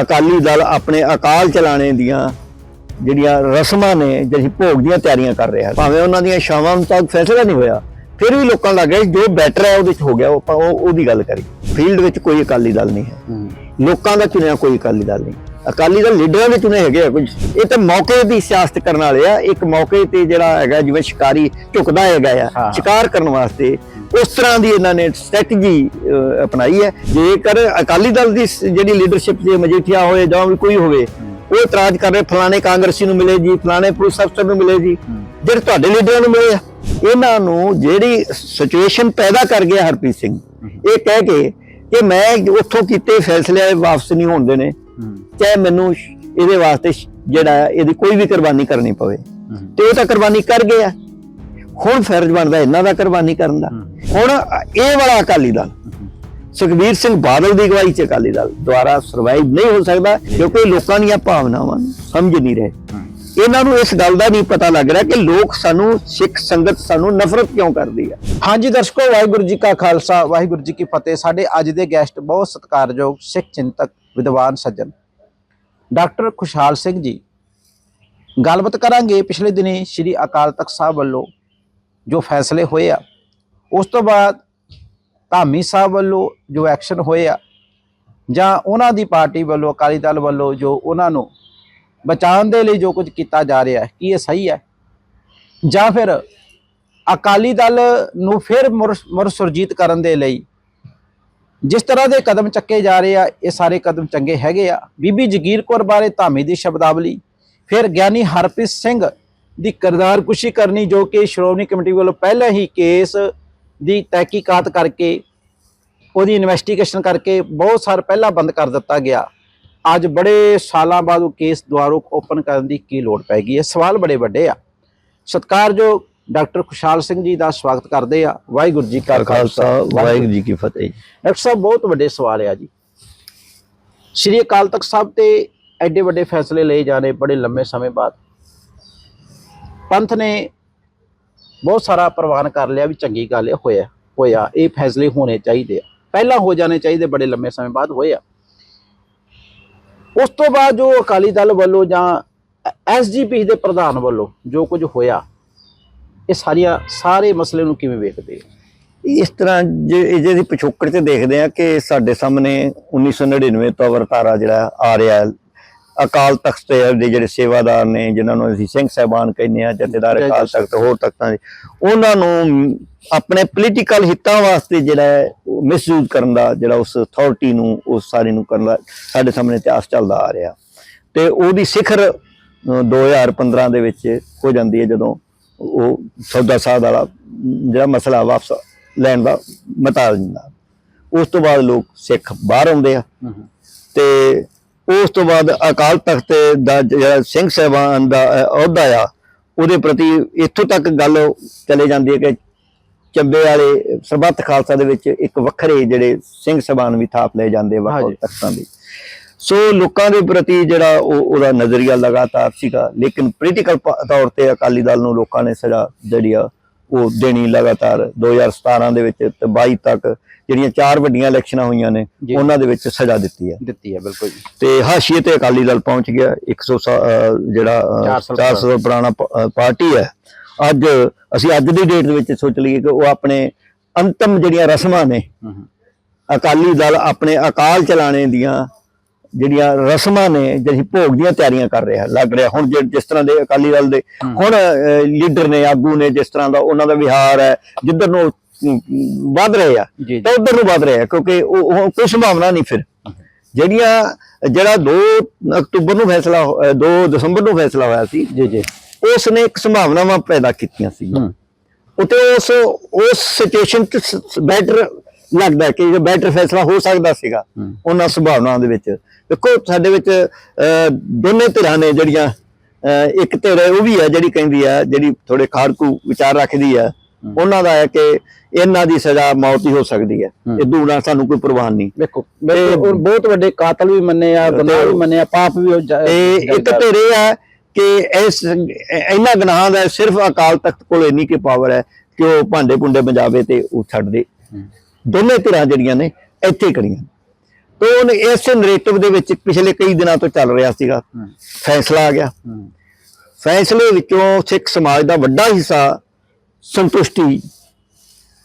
ਅਕਾਲੀ ਦਲ ਆਪਣੇ ਅਕਾਲ ਚਲਾਣੇ ਦੀਆਂ ਜਿਹੜੀਆਂ ਰਸਮਾਂ ਨੇ ਜਿਹੜੀ ਭੋਗ ਦੀਆਂ ਤਿਆਰੀਆਂ ਕਰ ਰਿਹਾ ਭਾਵੇਂ ਉਹਨਾਂ ਦੀਆਂ ਸ਼ਾਮਾਂ ਤੱਕ ਫੈਸਲਾ ਨਹੀਂ ਹੋਇਆ ਫਿਰ ਵੀ ਲੋਕਾਂ ਲੱਗ ਰਿਹਾ ਜੋ ਬੈਟਰ ਹੈ ਉਹਦੇ ਚ ਹੋ ਗਿਆ ਉਹ ਉਹਦੀ ਗੱਲ ਕਰੀ ਫੀਲਡ ਵਿੱਚ ਕੋਈ ਅਕਾਲੀ ਦਲ ਨਹੀਂ ਹੈ। ਲੋਕਾਂ ਦਾ ਚੁਣਿਆ ਕੋਈ ਅਕਾਲੀ ਦਲ ਨਹੀਂ। ਅਕਾਲੀ ਦਲ ਲੀਡਰਾਂ ਦੇ ਚੁਣੇ ਹੈਗੇ ਆ ਕੁਝ। ਇਹ ਤਾਂ ਮੌਕੇ ਦੀ ਸਿਆਸਤ ਕਰਨ ਵਾਲੇ ਆ। ਇੱਕ ਮੌਕੇ ਤੇ ਜਿਹੜਾ ਹੈਗਾ ਜਿਵੇਂ ਸ਼ਿਕਾਰੀ ਝੁਕਦਾ ਹੈਗਾ ਆ। ਸ਼ਿਕਾਰ ਕਰਨ ਵਾਸਤੇ ਉਸ ਤਰ੍ਹਾਂ ਦੀ ਇਹਨਾਂ ਨੇ ਸਟ੍ਰੈਟਜੀ ਅਪਣਾਈ ਹੈ। ਜੇਕਰ ਅਕਾਲੀ ਦਲ ਦੀ ਜਿਹੜੀ ਲੀਡਰਸ਼ਿਪ ਜੇ ਮਜੀਠੀਆ ਹੋਏ ਜਾਂ ਵੀ ਕੋਈ ਹੋਵੇ ਉਹ ਇਤਰਾਜ਼ ਕਰ ਰਹੇ ਫਲਾਣੇ ਕਾਂਗਰਸੀ ਨੂੰ ਮਿਲੇ ਜੀ ਫਲਾਣੇ ਪੁਲਿਸ ਅਫਸਰ ਨੂੰ ਮਿਲੇ ਜੀ ਜਿਹੜੇ ਤੁਹਾਡੇ ਲੀਡਰਾਂ ਨੂੰ ਮਿਲੇ ਇਹਨਾਂ ਨੂੰ ਜਿਹੜੀ ਸਿਚੁਏਸ਼ਨ ਪੈਦਾ ਕਰ ਗਿਆ ਹਰਪ੍ਰੀਤ ਸਿੰਘ ਇਹ ਕਹਿ ਕੇ ਕਿ ਮੈਂ ਉੱਥੋਂ ਕੀਤੇ ਫੈਸਲੇ ਵਾਪਸ ਨਹੀਂ ਹੋਣ ਦੇਣੇ। ਚਾਹੇ ਮੈਨੂੰ ਇਹਦੇ ਵਾਸਤੇ ਜਿਹੜਾ ਇਹਦੀ ਕੋਈ ਵੀ ਕੁਰਬਾਨੀ ਕਰਨੀ ਪਵੇ। ਤੇ ਉਹ ਤਾਂ ਕੁਰਬਾਨੀ ਕਰ ਗਿਆ ਹੁਣ ਫਰਜ਼ ਬਣਦਾ ਇਹਨਾਂ ਦਾ ਕੁਰਬਾਨੀ ਕਰਨ ਦਾ। ਹੁਣ ਇਹ ਵਾਲਾ ਅਕਾਲੀ ਦਲ ਸੁਖਬੀਰ ਸਿੰਘ ਬਾਦਲ ਦੀ ਅਗਵਾਈ ਚ ਅਕਾਲੀ ਦਲ ਦੁਆਰਾ ਸਰਵਾਈਵ ਨਹੀਂ ਹੋ ਸਕਦਾ ਕਿਉਂਕਿ ਲੋਕਾਂ ਦੀਆਂ ਭਾਵਨਾਵਾਂ ਸਮਝ ਨਹੀਂ ਰਹੇ। ਇਹਨਾਂ ਨੂੰ ਇਸ ਗੱਲ ਦਾ ਨਹੀਂ ਪਤਾ ਲੱਗ ਰਿਹਾ ਕਿ ਲੋਕ ਸਾਨੂੰ ਸਿੱਖ ਸੰਗਤ ਸਾਨੂੰ ਨਫ਼ਰਤ ਕਿਉਂ ਕਰਦੀ ਹੈ ਹਾਂਜੀ ਦਰਸ਼ਕੋ ਵਾਹਿਗੁਰੂ ਜੀ ਕਾ ਖਾਲਸਾ ਵਾਹਿਗੁਰੂ ਜੀ ਕੀ ਫਤਿਹ। ਸਾਡੇ ਅੱਜ ਦੇ ਗੈਸਟ ਬਹੁਤ ਸਤਿਕਾਰਯੋਗ ਸਿੱਖ ਚਿੰਤਕ ਵਿਦਵਾਨ ਸੱਜਣ ਡਾਕਟਰ ਖੁਸ਼ਹਾਲ ਸਿੰਘ ਜੀ। ਗੱਲਬਾਤ ਕਰਾਂਗੇ ਪਿਛਲੇ ਦਿਨੀ ਸ੍ਰੀ ਅਕਾਲ ਤਖਤ ਸਾਹਿਬ ਵੱਲੋਂ ਜੋ ਫੈਸਲੇ ਹੋਏ ਆ, ਉਸ ਤੋਂ ਬਾਅਦ ਧਾਮੀ ਸਾਹਿਬ ਵੱਲੋਂ ਜੋ ਐਕਸ਼ਨ ਹੋਏ ਆ, ਜਾਂ ਉਹਨਾਂ ਦੀ ਪਾਰਟੀ ਵੱਲੋਂ, ਅਕਾਲੀ ਦਲ ਵੱਲੋਂ ਜੋ ਉਹਨਾਂ ਨੂੰ ਬਚਾਉਣ ਦੇ ਲਈ ਜੋ ਕੁਝ ਕੀਤਾ ਜਾ ਰਿਹਾ ਹੈ, ਕੀ ਇਹ ਸਹੀ ਹੈ? ਜਾਂ ਫਿਰ ਅਕਾਲੀ ਦਲ ਨੂੰ ਫਿਰ ਮੁਰ ਮੁੜ ਸੁਰਜੀਤ ਕਰਨ ਦੇ ਲਈ ਜਿਸ ਤਰ੍ਹਾਂ ਦੇ ਕਦਮ ਚੱਕੇ ਜਾ ਰਹੇ ਆ, ਇਹ ਸਾਰੇ ਕਦਮ ਚੰਗੇ ਹੈਗੇ ਆ। ਬੀਬੀ ਜਗੀਰ ਕੌਰ ਬਾਰੇ ਧਾਮੀ ਦੀ ਸ਼ਬਦਾਵਲੀ, ਫਿਰ ਗਿਆਨੀ ਹਰਪ੍ਰੀਤ ਸਿੰਘ ਦੀ ਕਿਰਦਾਰਕੁਸ਼ੀ ਕਰਨੀ ਜੋ ਕਿ ਸ਼੍ਰੋਮਣੀ ਕਮੇਟੀ ਵੱਲੋਂ ਪਹਿਲਾਂ ਹੀ ਕੇਸ ਦੀ ਤਹਿਕੀਕਾਤ ਕਰਕੇ ਉਹਦੀ ਇਨਵੈਸਟੀਗੇਸ਼ਨ ਕਰਕੇ ਬਹੁਤ ਸਾਲ ਪਹਿਲਾਂ ਬੰਦ ਕਰ ਦਿੱਤਾ ਗਿਆ। ਅੱਜ ਬੜੇ ਸਾਲਾਂ ਬਾਅਦ ਉਹ ਕੇਸ ਦੁਬਾਰਾ ਓਪਨ ਕਰਨ ਦੀ ਕੀ ਲੋੜ ਪੈ ਗਈ ਹੈ? ਸਵਾਲ ਬੜੇ ਵੱਡੇ ਆ। ਸਤਿਕਾਰਯੋਗ ਡਾਕਟਰ ਖੁਸ਼ਹਾਲ ਸਿੰਘ ਜੀ ਦਾ ਸਵਾਗਤ ਕਰਦੇ ਆ। ਵਾਹਿਗੁਰੂ ਜੀ ਕਾ ਖਾਲਸਾ ਵਾਹਿਗੁਰੂ ਜੀ ਕੀ ਫਤਿਹ। ਡਾਕਟਰ ਸਾਹਿਬ ਬਹੁਤ ਵੱਡੇ ਸਵਾਲ ਆ ਜੀ। ਸ਼੍ਰੀ ਅਕਾਲ ਤਖਤ ਸਾਹਿਬ ਤੇ ਐਡੇ ਵੱਡੇ ਫੈਸਲੇ ਲਏ ਜਾਣੇ ਬੜੇ ਲੰਮੇ ਸਮੇਂ ਬਾਅਦ। ਪੰਥ ਨੇ ਬਹੁਤ ਸਾਰਾ ਪ੍ਰਵਾਨ ਕਰ ਲਿਆ ਵੀ ਚੰਗੀ ਗੱਲ ਹੋਇਆ ਹੋਇਆ, ਇਹ ਫੈਸਲੇ ਹੋਣੇ ਚਾਹੀਦੇ ਆ। ਪਹਿਲਾਂ ਹੋ ਜਾਣੇ ਚਾਹੀਦੇ, ਬੜੇ ਲੰਮੇ ਸਮੇਂ ਬਾਅਦ ਹੋਏ ਆ। ਉਸ ਤੋਂ ਬਾਅਦ ਜੋ ਅਕਾਲੀ ਦਲ ਵੱਲੋਂ ਜਾਂ ਐਸਜੀਪੀ ਦੇ ਪ੍ਰਧਾਨ ਵੱਲੋਂ ਜੋ ਕੁਝ ਹੋਇਆ, ਇਹ ਸਾਰੀਆਂ, ਸਾਰੇ ਮਸਲੇ ਨੂੰ ਕਿਵੇਂ ਵੇਖਦੇ ਆ ਇਸ ਤਰ੍ਹਾਂ ਜੇ, ਇਹ ਜਿਹਦੀ ਪਿਛੋਕੜ ਚ ਦੇਖਦੇ ਆ ਕਿ ਸਾਡੇ ਸਾਹਮਣੇ 1999 ਤੋਂ ਵਰਤਾਰਾ ਜਿਹੜਾ ਆ ਰਿਹਾ ਹੈ ਅਕਾਲ ਤਖਤ ਦੇ ਜਿਹੜੇ ਸੇਵਾਦਾਰ ਨੇ ਜਿਨ੍ਹਾਂ ਨੂੰ ਅਸੀਂ ਸਿੰਘ ਸਾਹਿਬਾਨ ਕਹਿੰਦੇ ਆ ਜਥੇਦਾਰ ਅਕਾਲ ਤਖਤ ਹੋਰ ਤਖਤਾਂ ਦੇ ਉਹਨਾਂ ਨੂੰ ਆਪਣੇ ਪੋਲੀਟੀਕਲ ਹਿੱਤਾਂ ਵਾਸਤੇ ਜਿਹੜਾ ਮਿਸਯੂਜ਼ ਕਰਨ ਦਾ ਜਿਹੜਾ ਉਸ ਅਥਾਰਟੀ ਨੂੰ ਉਸ ਸਾਰੇ ਨੂੰ ਕਰਨ ਦਾ ਸਾਡੇ ਸਾਹਮਣੇ ਇਤਿਹਾਸ ਚੱਲਦਾ ਆ ਰਿਹਾ। ਤੇ ਉਹਦੀ ਸਿਖਰ ਅ, 2015 ਦੇ ਵਿੱਚ ਹੋ ਜਾਂਦੀ ਹੈ ਜਦੋਂ ਉਹ ਸੌਦਾ ਸਾਧ ਵਾਲਾ ਜਿਹੜਾ ਮਸਲਾ ਵਾਪਸ ਲੈਣ ਦਾ ਮਤਾ ਦਿੰਦਾ। ਉਸ ਤੋਂ ਬਾਅਦ ਲੋਕ ਸਿੱਖ ਬਾਹਰ ਆਉਂਦੇ ਆ। ਤੇ ਉਸ ਤੋਂ ਬਾਅਦ ਅਕਾਲ ਤਖਤ ਦਾ ਜਿਹੜਾ ਸਿੰਘ ਸਾਹਿਬਾਨ ਦਾ ਅਹ, ਅਹੁਦਾ ਆ ਉਹਦੇ ਪ੍ਰਤੀ ਇੱਥੋਂ ਤੱਕ ਗੱਲ ਚਲੇ ਜਾਂਦੀ ਹੈ ਕਿ ਚੱਬੇ ਵਾਲੇ ਸਰਬੱਤ ਖਾਲਸਾ ਦੇ ਵਿੱਚ ਇੱਕ ਵੱਖਰੇ ਜਿਹੜੇ ਸਿੰਘ ਸਾਹਿਬਾਨ ਵੀ ਥਾਪ ਲਏ ਜਾਂਦੇ ਵੱਖ। ਤਖਤਾਂ ਦੇ ਸੋ ਲੋਕਾਂ ਦੇ ਪ੍ਰਤੀ ਜਿਹੜਾ ਉਹ ਉਹਦਾ ਨਜ਼ਰੀਆ ਲਗਾਤਾਰ ਸੀਗਾ ਲੇਕਿਨ ਪੋਲੀਟੀਕਲ ਤੌਰ ਤੇ ਅਕਾਲੀ ਦਲ ਨੂੰ ਲੋਕਾਂ ਨੇ ਸਜ਼ਾ ਜਿਹੜੀ ਆ ਉਹ ਦੇਣੀ ਲਗਾਤਾਰ 2017 ਦੇ ਵਿੱਚ ਤੇ 22 ਤੱਕ ਜਿਹੜੀਆਂ ਚਾਰ ਵੱਡੀਆਂ ਇਲੈਕਸ਼ਨਾਂ ਹੋਈਆਂ ਨੇ। ਉਹਨਾਂ ਦੇ ਵਿੱਚ ਸਜ਼ਾ ਦਿੱਤੀ ਹੈ। ਦਿੱਤੀ ਹੈ ਬਿਲਕੁਲ ਤੇ ਹਾਸ਼ੀਏ ਤੇ ਅਕਾਲੀ ਦਲ ਪਹੁੰਚ ਗਿਆ 100 ਸਾ- ਅਹ ਜਿਹੜਾ ਅਹ, 400 400 ਪੁਰਾਣਾ। ਪਾਰਟੀ ਹੈ। ਅੱਜ ਅਸੀਂ ਅੱਜ ਦੀ ਡੇਟ ਦੇ ਵਿੱਚ ਸੋਚ ਲਈਏ ਕਿ ਉਹ ਆਪਣੇ ਅੰਤਮ ਜਿਹੜੀਆਂ ਰਸਮਾਂ ਨੇ ਅਕਾਲੀ ਦਲ ਆਪਣੇ ਅਕਾਲ ਚਲਾਣੇ ਦੀਆਂ ਜਿਹੜੀਆਂ ਰਸਮਾਂ ਨੇ ਜਿਹੜੀ ਭੋਗ ਦੀਆਂ ਤਿਆਰੀਆਂ ਕਰ ਰਿਹਾ ਲੱਗ ਰਿਹਾ। ਹੁਣ ਜਿ- ਜਿਸ ਤਰ੍ਹਾਂ ਦੇ ਅਕਾਲੀ ਦਲ ਦੇ ਹੁਣ ਲੀਡਰ ਨੇ ਆਗੂ ਨੇ ਜਿਸ ਤਰ੍ਹਾਂ ਦਾ ਉਹਨਾਂ ਦਾ ਵਿਹਾਰ ਹੈ ਜਿੱਧਰ ਨੂੰ ਵੱਧ ਰਹੇ ਆ ਜੀ ਜੀ। ਤਾਂ ਉਧਰ ਨੂੰ ਵੱਧ ਰਿਹਾ ਕਿਉਂਕਿ ਉਹ ਕੋਈ ਸੰਭਾਵਨਾ ਨਹੀਂ ਫਿਰ। ਜਿਹੜੀਆਂ ਜਿਹੜਾ 2 ਅਕਤੂਬਰ ਨੂੰ ਫੈਸਲਾ 2 ਦਸੰਬਰ ਨੂੰ ਫੈਸਲਾ ਹੋਇਆ ਸੀ ਜੀ ਜੀ। ਉਸ ਨੇ ਇੱਕ ਸੰਭਾਵਨਾਵਾਂ ਪੈਦਾ ਕੀਤੀਆਂ ਸੀ। ਉਤੇ ਉਸ ਉਸ ਸਿਚੁਏਸ਼ਨ ਚ ਬੈਟਰ ਲੱਗਦਾ ਕਿ ਬੈਟਰ ਫੈਸਲਾ ਹੋ ਸਕਦਾ ਸੀਗਾ। ਉਹਨਾਂ ਸੰਭਾਵਨਾਵਾਂ ਦੇ ਵਿੱਚ। ਦੇਖੋ ਸਾਡੇ ਵਿੱਚ ਦੋਨੇ ਧਿਰਾਂ ਨੇ ਜਿਹੜੀਆਂ ਇੱਕ ਧਿਰ ਉਹ ਵੀ ਹੈ ਜਿਹੜੀ ਕਹਿੰਦੀ ਹੈ ਜਿਹੜੀ ਥੋੜੇ ਖਾੜਕੂ ਵਿਚਾਰ ਰੱਖਦੀ ਹੈ। ਉਹਨਾਂ ਦਾ ਹੈ ਕਿ ਇਹਨਾਂ ਦੀ ਸਜ਼ਾ ਮੌਤ ਹੀ ਹੋ ਸਕਦੀ ਹੈ। ਇਹ ਦੂਣਾ ਸਾਨੂੰ ਕੋਈ ਪ੍ਰਵਾਹ ਨਹੀਂ। ਉਹ ਬਹੁਤ ਵੱਡੇ ਕਾਤਲ ਵੀ ਮੰਨੇ ਆ ਗੁਨਾਹ ਵੀ ਮੰਨੇ ਆ ਪਾਪ ਵੀ ਤੇ ਇੱਕ ਧਿਰ ਇਹ ਹੈ ਕਿ ਇਸ ਇਹਨਾਂ ਗੁਨਾਹਾਂ ਦਾ ਸਿਰਫ ਅਕਾਲ ਤਖਤ ਕੋਲ ਇੰਨੀ ਕੀ ਪਾਵਰ ਹੈ ਕਿ ਉਹ ਭਾਂਡੇ ਪੁੰਡੇ ਬਜਾਵੇ ਤੇ ਉਹ ਛੱਡ ਦੇ। ਦੋਨੇ ਧਿਰਾਂ ਜਿਹੜੀਆਂ ਨੇ ਇੱਥੇ ਕਰੀਆਂ ਤੋਂ ਉਹਨੇ ਇਸ ਨਰੇਟਿਵ ਦੇ ਵਿੱਚ ਪਿਛਲੇ ਕਈ ਦਿਨਾਂ ਤੋਂ ਚੱਲ ਰਿਹਾ ਸੀਗਾ। ਫੈਸਲਾ ਆ ਗਿਆ। ਫੈਸਲੇ ਵਿੱਚੋਂ ਸਿੱਖ ਸਮਾਜ ਦਾ ਵੱਡਾ ਹਿੱਸਾ ਸੰਤੁਸ਼ਟੀ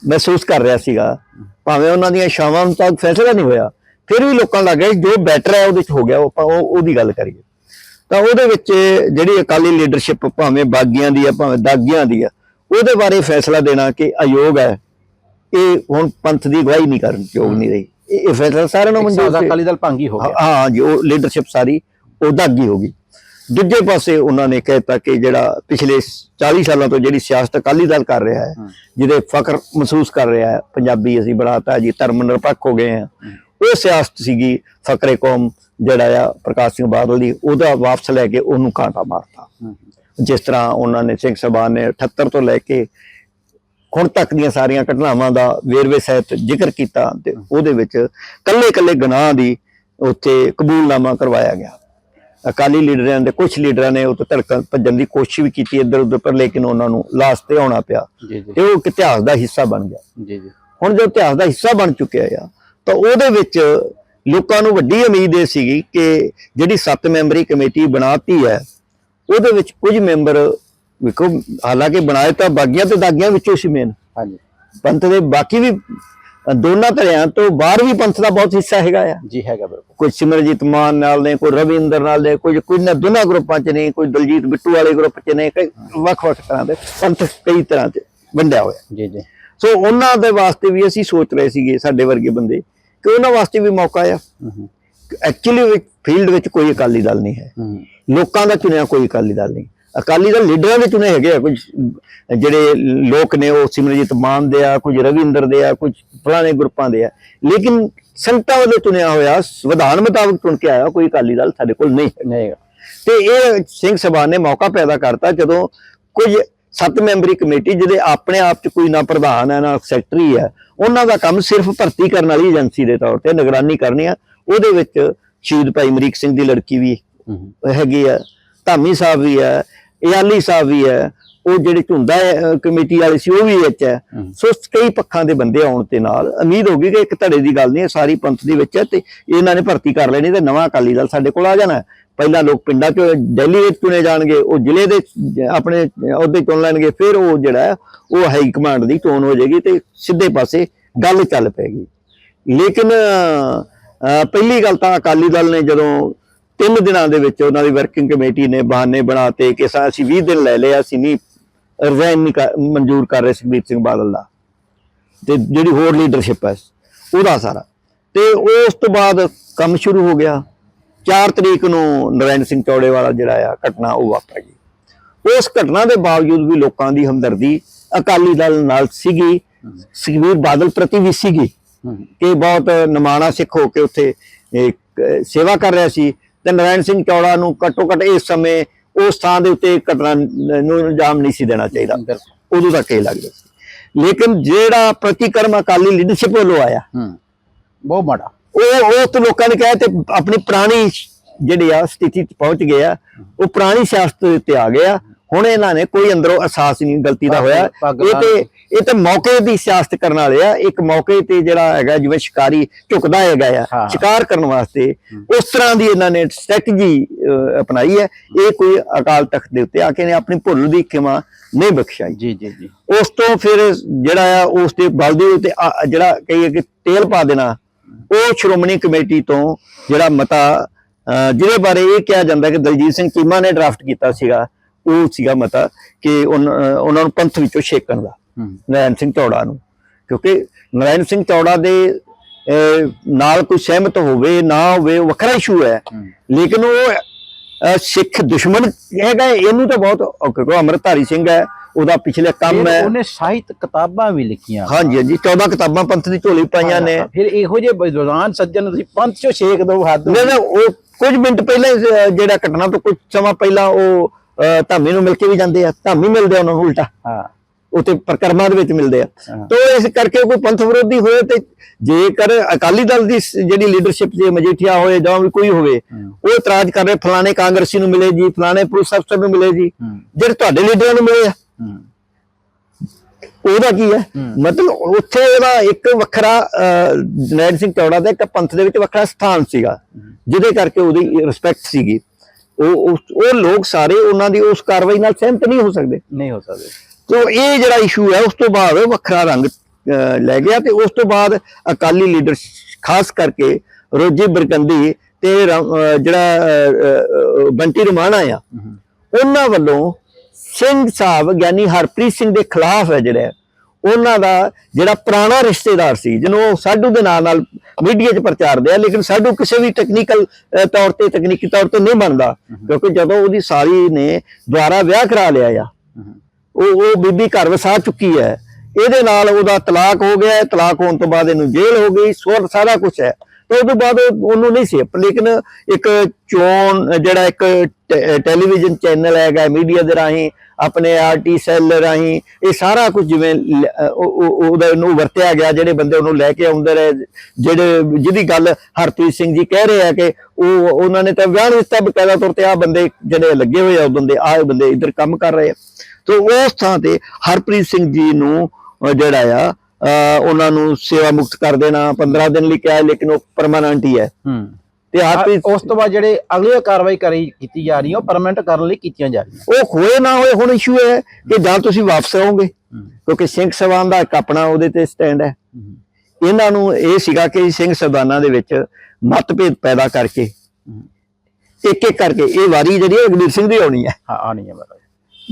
ਮਹਿਸੂਸ ਕਰ ਰਿਹਾ ਸੀਗਾ। ਭਾਵੇਂ ਉਹਨਾਂ ਦੀਆਂ ਸ਼ਾਵਾਂ ਤੱਕ ਫੈਸਲਾ ਨਹੀਂ ਹੋਇਆ ਫਿਰ ਵੀ ਲੋਕਾਂ ਲੱਗ ਸੀ ਜੋ ਬੈਟਰ ਹੈ ਉਹਦੇ ਚ ਹੋ ਗਿਆ ਉਹ ਆਪਾਂ ਉਹ ਉਹਦੀ ਗੱਲ ਕਰੀਏ। ਤਾਂ ਉਹਦੇ ਵਿੱਚ ਜਿਹੜੀ ਅਕਾਲੀ ਲੀਡਰਸ਼ਿਪ ਭਾਵੇਂ ਬਾਗੀਆਂ ਦੀ ਹੈ ਭਾਵੇਂ ਦਾਗੀਆਂ ਦੀ ਹੈ ਉਹਦੇ ਬਾਰੇ ਫੈਸਲਾ ਦੇਣਾ ਕਿ ਅਯੋਗ ਹੈ। ਇਹ ਹੁਣ ਪੰਥ ਦੀ ਅਗਵਾਈ ਨਹੀਂ ਕਰਨ ਯੋਗ ਨਹੀਂ ਰਹੀ। ਇਹ ਫੈਸਲਾ ਸਾਰਿਆਂ ਨੂੰ ਸੀ ਅਕਾਲੀ ਦਲ ਭੰਗੀ ਹੋ ਗਿਆ। ਹਾਂ ਜੀ ਉਹ ਲੀਡਰਸ਼ਿਪ ਸਾਰੀ ਉਹ ਦਾਗੀ ਹੋ ਗਈ। ਦੂਜੇ ਪਾਸੇ ਉਹਨਾਂ ਨੇ ਕਹਿਤਾ ਕਿ ਜਿਹੜਾ ਪਿਛਲੇ 40 ਸਾਲਾਂ ਤੋਂ ਜਿਹੜੀ ਸਿਆਸਤ ਅਕਾਲੀ ਦਲ ਕਰ ਰਿਹਾ ਹੈ ਜਿਹਦੇ ਫਖਰ ਮਹਿਸੂਸ ਕਰ ਰਿਹਾ ਹੈ ਪੰਜਾਬੀ ਅਸੀਂ ਬਣਾਤਾ ਜੀ ਧਰਮ ਨਿਰਪੱਖ ਹੋ ਗਏ ਆ ਉਹ ਸਿਆਸਤ ਸੀਗੀ ਫਕਰੇ ਕੌਮ ਜਿਹੜਾ ਆ ਪ੍ਰਕਾਸ਼ ਸਿੰਘ ਬਾਦਲ ਦੀ ਉਹਦਾ ਵਾਪਸ ਲੈ ਕੇ ਉਹਨੂੰ ਕਾਂਟਾ ਮਾਰਤਾ। ਜਿਸ ਤਰ੍ਹਾਂ ਉਹਨਾਂ ਨੇ ਸਿੰਘ ਸਭਾ ਨੇ 78 ਤੋਂ ਲੈ ਕੇ ਹੁਣ ਤੱਕ ਦੀਆਂ ਸਾਰੀਆਂ ਘਟਨਾਵਾਂ ਦਾ ਵੇਰਵੇ ਸਹਿਤ ਜ਼ਿਕਰ ਕੀਤਾ ਤੇ ਉਹਦੇ ਵਿੱਚ ਕੱਲੇ-ਕੱਲੇ ਗੁਨਾਹ ਦੀ ਉੱਥੇ ਕਬੂਲਨਾਮਾ ਕਰਵਾਇਆ ਗਿਆ। ਅਕਾਲੀ ਲੀਡਰਾਂ ਦੇ ਕੁਝ ਲੀਡਰਾਂ ਨੇ ਉਹ ਤੋਂ ਧੜਕਣ ਭੱਜਣ ਦੀ ਕੋਸ਼ਿਸ਼ ਵੀ ਕੀਤੀ ਇੱਧਰ ਉੱਧਰ ਪਰ ਲੇਕਿਨ ਉਹਨਾਂ ਨੂੰ ਲਾਸਟ ਤੇ ਆਉਣਾ ਪਿਆ ਤੇ ਉਹ ਇਤਿਹਾਸ ਦਾ ਹਿੱਸਾ ਬਣ ਗਿਆ। ਜੀ ਜੀ। ਹੁਣ ਜੋ ਇਤਿਹਾਸ ਦਾ ਹਿੱਸਾ ਬਣ ਚੁੱਕਿਆ ਆ ਤਾਂ ਉਹਦੇ ਵਿੱਚ ਲੋਕਾਂ ਨੂੰ ਵੱਡੀ ਉਮੀਦ ਇਹ ਸੀਗੀ ਕਿ ਜਿਹੜੀ 7 ਮੈਂਬਰੀ ਕਮੇਟੀ ਬਣਾਤੀ ਹੈ ਉਹਦੇ ਵਿੱਚ ਕੁਝ ਮੈਂਬਰ ਵੇਖੋ ਹਾਲਾਂਕਿ ਬਣਾਏ ਤਾਂ ਬਾਗੀਆਂ ਤੇ ਦਾਗੀਆਂ ਵਿੱਚੋਂ ਸੀ ਮੇਨ ਹਾਂਜੀ। ਪੰਥ ਦੇ ਬਾਕੀ ਵੀ ਦੋਨਾਂ ਧੜਿਆਂ ਤੋਂ ਬਾਹਰ ਵੀ ਪੰਥ ਦਾ ਬਹੁਤ ਹਿੱਸਾ ਹੈਗਾ ਆ। ਜੀ ਹੈਗਾ ਬਿਲਕੁਲ। ਕੋਈ ਸਿਮਰਜੀਤ ਮਾਨ ਨਾਲ ਨੇ ਕੋਈ ਰਵਿੰਦਰ ਨਾਲ ਨੇ ਕੋਈ ਕੁਝ ਨਾ ਦੋਨਾਂ ਗਰੁੱਪਾਂ 'ਚ ਨੇ ਕੋਈ ਦਲਜੀਤ ਬਿੱਟੂ ਵਾਲੇ ਗਰੁੱਪ 'ਚ ਨੇ ਕਈ ਵੱਖ-ਵੱਖ ਤਰ੍ਹਾਂ ਦੇ ਪੰਥ ਕਈ ਤਰ੍ਹਾਂ 'ਚ ਵੰਡਿਆ ਹੋਇਆ। ਜੀ ਜੀ। ਸੋ ਉਹਨਾਂ ਦੇ ਵਾਸਤੇ ਵੀ ਅਸੀਂ ਸੋਚ ਰਹੇ ਸੀਗੇ ਸਾਡੇ ਵਰਗੇ ਬੰਦੇ ਕਿ ਉਹਨਾਂ ਵਾਸਤੇ ਵੀ ਮੌਕਾ ਆ। ਐਕਚੁਅਲੀ ਫੀਲਡ ਵਿੱਚ ਕੋਈ ਅਕਾਲੀ ਦਲ ਨਹੀਂ ਹੂੰ। ਲੋਕਾਂ ਦਾ ਚੁਣਿਆ ਕੋਈ ਅਕਾਲੀ ਦਲ ਨਹੀਂ। ਅਕਾਲੀ ਦਲ ਲੀਡਰਾਂ ਦੇ ਚੁਣੇ ਹੈਗੇ ਆ ਕੁਝ ਜਿਹੜੇ ਲੋਕ ਨੇ ਉਹ ਸਿਮਰਜੀਤ ਮਾਨ ਦੇ ਆ ਕੁਝ ਰਵਿੰਦਰ ਦੇ ਆ ਕੁਝ ਫਲਾਣੇ ਗਰੁੱਪਾਂ ਦੇ ਆ। ਲੇਕਿਨ ਸੰਗਤਾਂ ਵੱਲੋਂ ਚੁਣਿਆ ਹੋਇਆ ਵਿਧਾਨ ਮੁਤਾਬਕ ਚੁਣ ਕੇ ਆਇਆ ਕੋਈ ਅਕਾਲੀ ਦਲ ਸਾਡੇ ਕੋਲ ਨਹੀਂ ਹੈਗਾ। ਤੇ ਇਹ ਸਿੰਘ ਸਭਾ ਨੇ ਮੌਕਾ ਪੈਦਾ ਕਰਤਾ ਜਦੋਂ ਕੁਝ ਸੱਤ ਮੈਂਬਰੀ ਕਮੇਟੀ ਜਿਹਦੇ ਆਪਣੇ ਆਪ ਚ ਕੋਈ ਨਾ ਪ੍ਰਧਾਨ ਹੈ ਨਾ ਸੈਕਟਰੀ ਹੈ ਉਹਨਾਂ ਦਾ ਕੰਮ ਸਿਰਫ ਭਰਤੀ ਕਰਨ ਵਾਲੀ ਏਜੰਸੀ ਦੇ ਤੌਰ ਤੇ ਨਿਗਰਾਨੀ ਕਰਨੀ ਆ। ਉਹਦੇ ਵਿੱਚ ਸ਼ਹੀਦ ਭਾਈ ਅਮਰੀਕ ਸਿੰਘ ਦੀ ਲੜਕੀ ਵੀ ਹੈਗੀ ਆ ਧਾਮੀ ਸਾਹਿਬ ਵੀ ਹੈ ਇਆਲੀ ਸਾਹਿਬ ਵੀ ਹੈ ਉਹ ਜਿਹੜੇ ਝੁੰਦਾ ਕਮੇਟੀ ਵਾਲੇ ਸੀ ਉਹ ਵੀ ਵਿੱਚ ਹੈ। ਸੋ ਕਈ ਪੱਖਾਂ ਦੇ ਬੰਦੇ ਆਉਣ ਤੇ ਨਾਲ ਉਮੀਦ ਹੋ ਗਈ ਕਿ ਇੱਕ ਧੜੇ ਦੀ ਗੱਲ ਨਹੀਂ ਹੈ ਸਾਰੀ ਪੰਥ ਦੇ ਵਿੱਚ ਹੈ ਤੇ ਇਹਨਾਂ ਨੇ ਭਰਤੀ ਕਰ ਲੈਣੀ ਤੇ ਨਵਾਂ ਅਕਾਲੀ ਦਲ ਸਾਡੇ ਕੋਲ ਆ ਜਾਣਾ। ਪਹਿਲਾਂ ਲੋਕ ਪਿੰਡਾਂ ਚੋਂ ਦਿੱਲੀ ਵਿੱਚ ਚੁਣੇ ਜਾਣਗੇ ਉਹ ਜ਼ਿਲ੍ਹੇ ਦੇ ਆਪਣੇ ਅਹੁਦੇ ਚੁਣ ਲੈਣਗੇ ਫਿਰ ਉਹ ਜਿਹੜਾ ਉਹ ਹਾਈ ਕਮਾਂਡ ਦੀ ਚੋਣ ਹੋ ਜਾਏਗੀ ਤੇ ਸਿੱਧੇ ਪਾਸੇ ਗੱਲ ਚੱਲ ਪੈਗੀ ਲੇਕਿਨ ਪਹਿਲੀ ਗੱਲ ਤਾਂ ਅਕਾਲੀ ਦਲ ਨੇ ਜਦੋਂ ਤਿੰਨ ਦਿਨਾਂ ਦੇ ਵਿੱਚ ਉਹਨਾਂ ਦੀ ਵਰਕਿੰਗ ਕਮੇਟੀ ਨੇ ਬਹਾਨੇ ਬਣਾਤੇ ਕਿ ਸਾ ਅਸੀਂ 20 ਦਿਨ ਲੈ ਲਿਆ ਅਸੀਂ ਨਹੀਂ ਰਿਜ਼ਾਈਨ ਨਹੀਂ ਮਨਜ਼ੂਰ ਕਰ ਰਹੇ ਸੁਖਬੀਰ ਸਿੰਘ ਬਾਦਲ ਦਾ। ਤੇ ਜਿਹੜੀ ਹੋਰ ਲੀਡਰਸ਼ਿਪ ਹੈ ਉਹਦਾ ਸਾਰਾ। ਤੇ ਉਸ ਤੋਂ ਬਾਅਦ ਕੰਮ ਸ਼ੁਰੂ ਹੋ ਗਿਆ। 4 ਤਰੀਕ ਨੂੰ ਨਰੈਣ ਸਿੰਘ ਚੌੜੇ ਵਾਲਾ ਜਿਹੜਾ ਆ ਘਟਨਾ ਉਹ ਵਾਪਰ ਗਈ। ਉਸ ਘਟਨਾ ਦੇ ਬਾਵਜੂਦ ਵੀ ਲੋਕਾਂ ਦੀ ਹਮਦਰਦੀ ਅਕਾਲੀ ਦਲ ਨਾਲ ਸੀਗੀ। ਸੁਖਬੀਰ ਬਾਦਲ ਪ੍ਰਤੀ ਵੀ ਸੀਗੀ। ਕਿ ਬਹੁਤ ਨਿਮਾਣਾ ਸਿੱਖ ਹੋ ਕੇ ਉੱਥੇ ਸੇਵਾ ਕਰ ਰਿਹਾ ਸੀ। ਤੇ ਨਰਾਇਣ ਸਿੰਘ ਚੌੜਾ ਨੂੰ ਘੱਟੋ ਘੱਟ ਇਸ ਸਮੇਂ ਉਸ ਥਾਂ ਦੇ ਉੱਤੇ ਘਟਨਾ ਨੂੰ ਇਲਜ਼ਾਮ ਨਹੀਂ ਸੀ ਦੇਣਾ ਚਾਹੀਦਾ। ਉਦੋਂ ਤੱਕ ਇਹ ਲੱਗਦਾ ਸੀ। ਲੇਕਿਨ ਜਿਹੜਾ ਪ੍ਰਤੀਕਰਮ ਅਕਾਲੀ ਲੀਡਰਸ਼ਿਪ ਵੱਲੋਂ ਆਇਆ ਬਹੁਤ ਮਾੜਾ। ਉਹ ਉਹ ਤੋਂ ਲੋਕਾਂ ਨੇ ਕਿਹਾ ਤੇ ਆਪਣੀ ਪੁਰਾਣੀ ਜਿਹੜੀ ਆ ਸਥਿਤੀ ਪਹੁੰਚ ਗਏ ਆ ਉਹ ਪੁਰਾਣੀ ਸਿਆਸਤ ਦੇ ਉੱਤੇ ਆ ਗਏ ਆ ਹੁਣ ਇਹਨਾਂ ਨੇ ਕੋਈ ਅੰਦਰੋਂ ਅਹਿਸਾਸ ਨਹੀਂ ਗਲਤੀ ਦਾ ਹੋਇਆ। ਇਹ ਤੇ। ਇਹ ਤੇ ਮੌਕੇ ਦੀ ਸਿਆਸਤ ਕਰਨ ਵਾਲੇ ਆ। ਇੱਕ ਮੌਕੇ ਤੇ ਜਿਹੜਾ ਹੈਗਾ ਜਿਵੇਂ ਸ਼ਿਕਾਰੀ ਝੁਕਦਾ ਹੈਗਾ। ਆ ਸ਼ਿਕਾਰ ਕਰਨ ਵਾਸਤੇ ਉਸ ਤਰ੍ਹਾਂ ਦੀ ਇਹਨਾਂ ਨੇ ਸਟ੍ਰੈਟਜੀ ਅਪਣਾਈ ਹੈ। ਇਹ ਕੋਈ ਅਕਾਲ ਤਖਤ ਦੇ ਉੱਤੇ ਆ ਕੇ ਨੇ ਆਪਣੀ ਭੁੱਲ ਦੀ ਖਿਮਾ ਨਹੀਂ ਬਖਸ਼ਾਈ। ਜੀ ਜੀ ਜੀ। ਉਸ ਤੋਂ ਫਿਰ ਜਿਹੜਾ ਆ ਉਸ ਦੇ ਬਲ ਦੇ ਉੱਤੇ ਜਿਹੜਾ ਕਹੀਏ ਕਿ ਤੇਲ ਪਾ ਦੇਣਾ ਉਹ ਸ਼੍ਰੋਮਣੀ ਕਮੇਟੀ ਤੋਂ ਜਿਹੜਾ ਮਤਾ ਜਿਹਦੇ ਬਾਰੇ ਇਹ ਕਿਹਾ ਜਾਂਦਾ ਕਿ ਦਲਜੀਤ ਸਿੰਘ ਚੀਮਾ ਨੇ ਡਰਾਫਟ ਕੀਤਾ ਸੀਗਾ। ਉਹ ਸੀਗਾ ਮਤਾ ਕਿ ਉਹਨਾਂ ਨੂੰ ਪੰਥ ਵਿੱਚੋਂ ਛੇਕਣ ਦਾ ਨਰਾਇਣ ਸਿੰਘ ਚੌੜਾ ਨੂੰ। ਕਿਉਂਕਿ ਨਰਾਇਣ ਸਿੰਘ ਚੌੜਾ ਦੇ ਨਾਲ ਕੋਈ ਸਹਿਮਤ ਹੋਵੇ ਨਾ ਹੋਵੇ ਵੱਖਰਾ ਇਸ਼ੂ ਹੈ। ਲੇਕਿਨ ਉਹ ਸਿੱਖ ਦੁਸ਼ਮਣ ਹੈਗਾ ਇਹਨੂੰ ਤਾਂ ਬਹੁਤ ਕਿਉਂਕਿ ਅੰਮ੍ਰਿਤਧਾਰੀ ਸਿੰਘ ਹੈ ਉਹਦਾ ਪਿਛਲੇ ਕੰਮ ਹੈ। ਉਹਨੇ ਸਾਹਿਤ ਕਿਤਾਬਾਂ ਵੀ ਲਿਖੀਆਂ। ਹਾਂਜੀ ਹਾਂਜੀ 14 ਕਿਤਾਬਾਂ ਪੰਥ ਦੀ ਝੋਲੀ ਪਾਈਆਂ ਨੇ। ਫਿਰ ਇਹੋ ਜਿਹੇ ਵਿਦਵਾਨ ਸੱਜਣ ਤੁਸੀਂ ਪੰਥ ਚੋਂ ਛੇਕ ਦੋ ਹੱਦ ਨਹੀਂ ਉਹ ਕੁਝ ਮਿੰਟ ਪਹਿਲਾਂ ਜਿਹੜਾ ਘਟਨਾ ਤੋਂ ਕੁਝ ਸਮਾਂ ਪਹਿਲਾਂ ਉਹ ਧਾਮੀ ਨੂੰ ਮਿਲ ਕੇ ਵੀ ਜਾਂਦੇ ਆ ਧਾਮੀ ਮਿਲਦੇ ਆ ਉਹਨਾਂ ਨੂੰ ਉਲਟਾ। ਹਾਂ। ਉਤੇ ਪ੍ਰਕਰਮਾਂ ਦੇ ਵਿੱਚ ਮਿਲਦੇ ਆ। ਤੋਂ ਇਸ ਕਰਕੇ ਕੋਈ ਪੰਥ ਵਿਰੋਧੀ ਹੋਏ ਤੇ ਜੇਕਰ ਅਕਾਲੀ ਦਲ ਦੀ ਜਿਹੜੀ ਲੀਡਰਸ਼ਿਪ ਜੇ ਮਜੀਠੀਆ ਹੋਏ ਜਾਂ ਵੀ ਕੋਈ ਹੋਵੇ। ਉਹ ਇਤਰਾਜ਼ ਕਰ ਰਹੇ ਫਲਾਣੇ ਕਾਂਗਰਸੀ ਨੂੰ ਮਿਲੇ ਜੀ ਫਲਾਣੇ ਪੁਲਿਸ ਅਫਸਰ ਨੂੰ ਮਿਲੇ ਜੀ ਜਿਹੜੇ ਤੁਹਾਡੇ ਲੀਡਰਾਂ ਨੂੰ ਮਿਲੇ ਆ। ਉਹਦਾ ਕੀ ਹੈ। ਮਤਲਬ ਉੱਥੇ ਉਹਦਾ ਇੱਕ ਵੱਖਰਾ ਜਰਨੈਲ ਸਿੰਘ ਚੌੜਾ ਦਾ ਇੱਕ ਪੰਥ ਦੇ ਵਿੱਚ ਵੱਖਰਾ ਸਥਾਨ ਸੀਗਾ। ਜਿਹਦੇ ਕਰਕੇ ਉਹਦੀ ਰਿਸਪੈਕਟ ਸੀਗੀ। ਉਹ ਉਹ ਲੋਕ ਸਾਰੇ ਉਹਨਾਂ ਦੀ ਉਸ ਕਾਰਵਾਈ ਨਾਲ ਸਹਿਮਤ ਨਹੀਂ ਹੋ ਸਕਦੇ। ਨਹੀਂ ਹੋ ਸਕਦੇ। ਤੋ ਇਹ ਜਿਹੜਾ ਇਸ਼ੂ ਹੈ ਉਸ ਤੋਂ ਬਾਅਦ ਉਹ ਵੱਖਰਾ ਰੰਗ ਲੈ ਗਿਆ ਤੇ ਉਸ ਤੋਂ ਬਾਅਦ ਅਕਾਲੀ ਲੀਡਰ ਖਾਸ ਕਰਕੇ ਰੋਜੀ ਬਰਕੰਦੀ ਤੇ ਜਿਹੜਾ ਬੰਟੀ ਰਮਾਣਾ ਆ ਉਹਨਾਂ ਵੱਲੋਂ ਸਿੰਘ ਸਾਹਿਬ ਗਿਆਨੀ ਹਰਪ੍ਰੀਤ ਸਿੰਘ ਦੇ ਖਿਲਾਫ ਹੈ ਜਿਹੜਾ ਉਹਨਾਂ ਦਾ ਜਿਹੜਾ ਪੁਰਾਣਾ ਰਿਸ਼ਤੇਦਾਰ ਸੀ, ਜਿਹਨੂੰ ਸਾਡੂ ਦੇ ਨਾਂ ਨਾਲ ਮੀਡੀਆ 'ਚ ਪ੍ਰਚਾਰਦੇ ਆ ਲੇਕਿਨ ਸਾਡੂ ਕਿਸੇ ਵੀ ਟੈਕਨੀਕਲ ਤੌਰ ਤੇ, ਤਕਨੀਕੀ ਤੌਰ ਤੇ ਨਹੀਂ ਬਣਦਾ, ਕਿਉਂਕਿ ਜਦੋਂ ਉਹਦੀ ਸਾਲੀ ਨੇ ਦੁਆਰਾ ਵਿਆਹ ਕਰਾ ਲਿਆ ਆ, ਉਹ ਉਹ ਬੀਬੀ ਘਰ ਵਸਾ ਚੁੱਕੀ ਹੈ, ਇਹਦੇ ਨਾਲ ਉਹਦਾ ਤਲਾਕ ਹੋ ਗਿਆ, ਤਲਾਕ ਹੋਣ ਤੋਂ ਬਾਅਦ ਇਹਨੂੰ ਜੇਲ੍ਹ ਹੋ ਗਈ, ਸੋਰ ਸਾਰਾ ਕੁਝ ਹੈ। ਤੇ ਉਸ ਤੋਂ ਬਾਅਦ ਉਹਨੂੰ ਨਹੀਂ ਸੀ ਲੇਕਿਨ ਇੱਕ ਚੋਣ, ਜਿਹੜਾ ਇੱਕ ਟੈਲੀਵਿਜ਼ਨ ਚੈਨਲ ਹੈਗਾ ਮੀਡੀਆ ਦੇ ਰਾਹੀਂ ਆਪਣੇ ਆਰਟੀ ਸੈੱਲ ਰਾਹੀਂ, ਇਹ ਸਾਰਾ ਕੁਝ ਜਿਵੇਂ ਉਹਦਾ ਨੂੰ ਵਰਤਿਆ ਗਿਆ, ਜਿਹੜੇ ਬੰਦੇ ਉਹਨੂੰ ਲੈ ਕੇ ਆਉਂਦੇ ਰਹੇ, ਜਿਹੜੇ, ਜਿਹਦੀ ਗੱਲ ਹਰਪ੍ਰੀਤ ਸਿੰਘ ਜੀ ਕਹਿ ਰਹੇ ਆ ਕਿ ਉਹ, ਉਹਨਾਂ ਨੇ ਤਾਂ ਵਿਆਹ ਦਿੱਤਾ ਬਕਾਇਦਾ ਤੌਰ ਤੇ ਆ ਬੰਦੇ ਜਿਹੜੇ ਲੱਗੇ ਹੋਏ ਆ, ਉਹ ਬੰਦੇ, ਆਹ ਬੰਦੇ ਇੱਧਰ ਕੰਮ ਕਰ ਰਹੇ ਆ। ਤੋ ਉਸ ਥਾਂ ਤੇ ਹਰਪ੍ਰੀਤ ਸਿੰਘ ਜੀ ਨੂੰ ਜਿਹੜਾ ਆ ਉਹਨਾਂ ਨੂੰ ਸੇਵਾ ਮੁਕਤ ਕਰ ਦੇਣਾ 15 ਦਿਨ ਲਈ ਕਿਹਾ, ਲੇਕਿਨ ਉਹ ਪਰਮਾਨੈਂਟ ਹੀ। ਹੈ। ਹੂੰ ਤੇ ਹਰਪ੍ਰੀਤ ਉਸ ਤੋਂ ਬਾਅਦ ਜਿਹੜੇ ਅਗਲੀ ਕਾਰਵਾਈ ਕਰੀ ਕੀਤੀ ਜਾ ਰਹੀ ਹੈ ਉਹ ਪਰਮਨੈਂਟ ਕਰਨ ਲਈ ਕੀਤੀਆਂ ਜਾ ਰਹੀਆਂ। ਉਹ ਹੋਏ ਨਾ ਹੋਏ ਹੁਣ ਇਸ਼ੂ ਹੈ ਕਿ ਜਾਂ ਤੁਸੀਂ ਵਾਪਸ ਆਓਗੇ। ਕਿਉਂਕਿ ਸਿੰਘ ਸਭਾਨ ਦਾ ਇੱਕ ਆਪਣਾ ਉਹਦੇ ਤੇ ਸਟੈਂਡ ਹੈ। ਇਹਨਾਂ ਨੂੰ ਇਹ ਸੀਗਾ ਕਿ ਸਿੰਘ ਸਭਾਨਾਂ ਦੇ ਵਿੱਚ ਮਤਭੇਦ ਪੈਦਾ ਕਰਕੇ ਇੱਕ ਇੱਕ ਕਰਕੇ ਇਹ ਵਾਰੀ ਜਿਹੜੀ ਹੈ ਅਗਨੀਰ ਸਿੰਘ ਦੀ ਆਉਣੀ ਹੈ। ਹਾਂ ਆ ਨਹੀਂ ਹੈ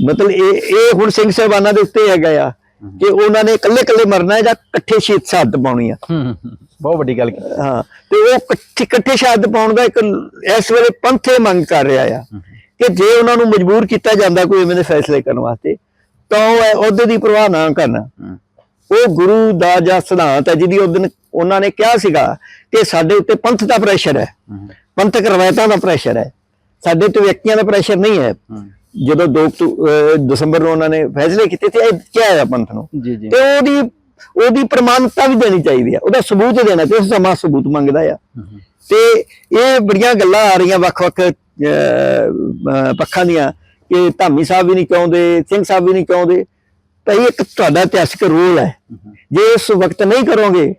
ਮਤਲਬ ਇਹ ਇਹ ਹੁਣ ਸਿੰਘ ਸਾਹਿਬਾਨਾਂ ਦੇ ਉੱਤੇ ਹੈਗਾ ਆ ਕਿ ਉਹਨਾਂ ਨੇ ਇਕੱਲੇ ਇਕੱਲੇ ਮਰਨਾ ਹੈ ਜਾਂ ਇਕੱਠੇ ਸ਼ਹੀਦ ਸ਼ਹਾਦਤ ਪਾਉਣੀ ਆ। ਹੂੰ। ਬਹੁਤ ਵੱਡੀ ਗੱਲ ਕੀਤੀ। ਹਾਂ ਤੇ ਉਹ ਇਕੱਠੇ ਸ਼ਹਾਦਤ ਪਾਉਣ ਦਾ ਇੱਕ ਇਸ ਵੇਲੇ ਪੰਥ ਮੰਗ ਕਰ ਰਿਹਾ ਆ ਕਿ ਜੇ ਉਹਨਾਂ ਨੂੰ ਮਜਬੂਰ ਕੀਤਾ ਜਾਂਦਾ ਕੋਈ ਐਵੇਂ ਦੇ ਫੈਸਲੇ ਕਰਨ ਵਾਸਤੇ ਤਾਂ ਉਹ ਅਹੁਦੇ ਦੀ ਪਰਵਾਹ ਨਾ ਕਰਨ। ਉਹ ਗੁਰੂ ਦਾ ਜਾਂ ਸਿਧਾਂਤ ਹੈ ਜਿਹਦੀ ਉਹ ਦਿਨ ਉਹਨਾਂ ਨੇ ਕਿਹਾ ਸੀਗਾ ਕਿ ਸਾਡੇ ਉੱਤੇ ਪੰਥ ਦਾ ਪ੍ਰੈਸ਼ਰ ਹੈ। ਪੰਥਕ ਰਵਾਇਤਾਂ ਦਾ ਪ੍ਰੈਸ਼ਰ ਹੈ। ਸਾਡੇ ਤੇ ਵਿਅਕਤੀਆਂ ਦਾ ਪ੍ਰੈਸ਼ਰ ਨਹੀਂ ਹੈ। ਜਦੋਂ 2 ਦਸੰਬਰ ਨੂੰ ਉਹਨਾਂ ਨੇ ਫੈਸਲੇ ਕੀਤੇ ਤੇ ਇਹ ਕਿਹਾ ਹੈ ਪੰਥ ਨੂੰ। ਜੀ ਜੀ। ਤੇ ਉਹਦੀ ਉਹਦੀ ਪ੍ਰਮਾਣਤਾ ਵੀ ਦੇਣੀ ਚਾਹੀਦੀ ਹੈ ਉਹਦਾ ਸਬੂਤ ਦੇਣਾ ਤੇ ਸਮਾਂ ਸਬੂਤ ਮੰਗਦਾ ਆ। ਤੇ ਇਹ ਬੜੀਆਂ ਗੱਲਾਂ ਆ ਰਹੀਆਂ ਵੱਖ-ਵੱਖ ਪੱਖਾਂ ਦੀਆਂ ਕਿ ਧਾਮੀ ਸਾਹਿਬ ਵੀ ਨਹੀਂ ਚਾਹੁੰਦੇ, ਸਿੰਘ ਸਾਹਿਬ ਵੀ ਨਹੀਂ ਚਾਹੁੰਦੇ। ਤਾਂ ਇਹ ਇੱਕ ਤੁਹਾਡਾ ਇਤਿਹਾਸਿਕ ਰੋਲ ਹੈ ਜੇ ਇਸ ਵਕਤ ਨਹੀਂ ਕਰੋਗੇ,